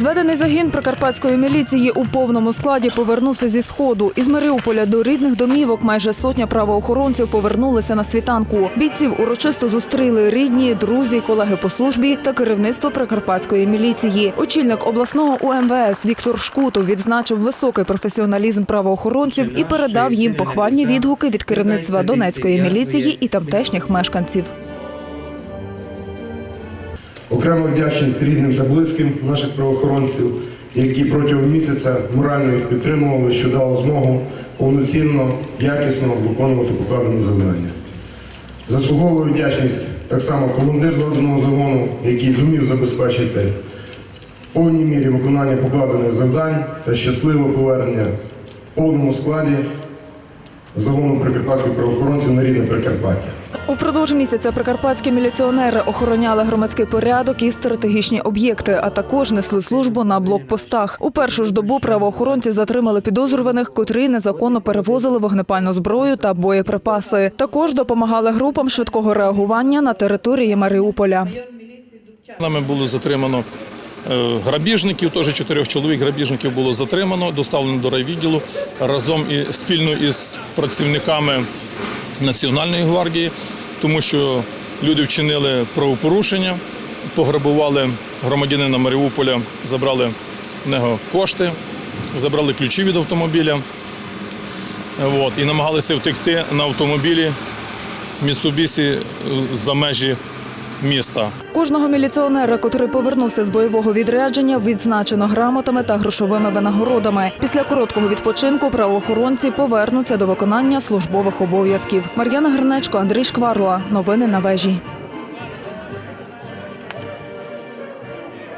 Зведений загін прикарпатської міліції у повному складі повернувся зі сходу. Із Маріуполя до рідних домівок майже сотня правоохоронців повернулися на світанку. Бійців урочисто зустріли рідні, друзі, колеги по службі та керівництво прикарпатської міліції. Очільник обласного УМВС Віктор Шкутов відзначив високий професіоналізм правоохоронців і передав їм похвальні відгуки від керівництва Донецької міліції і тамтешніх мешканців. Окрема вдячність рідним та близьким наших правоохоронців, які протягом місяця морально їх підтримували, що дало змогу повноцінно, якісно виконувати покладені завдання. Заслуговую вдячність так само командир згаданого загону, який зумів забезпечити в повній мірі виконання покладених завдань та щасливе повернення в повному складі загону прикарпатських правоохоронців на рідне Прикарпаття. Упродовж місяця прикарпатські міліціонери охороняли громадський порядок і стратегічні об'єкти, а також несли службу на блокпостах. У першу ж добу правоохоронці затримали підозрюваних, котрі незаконно перевозили вогнепальну зброю та боєприпаси. Також допомагали групам швидкого реагування на території Маріуполя. Нами було затримано е, грабіжників, теж чотирьох чоловік грабіжників було затримано, доставлено до райвідділу разом і спільно із працівниками Національної гвардії, тому що люди вчинили правопорушення, пограбували громадянина Маріуполя, забрали в нього кошти, забрали ключі від автомобіля. От, і намагалися втекти на автомобілі е, за межі міста. Кожного міліціонера, котрий повернувся з бойового відрядження, відзначено грамотами та грошовими винагородами. Після короткого відпочинку правоохоронці повернуться до виконання службових обов'язків. Мар'яна Гринечко, Андрій Шкварла. Новини на вежі.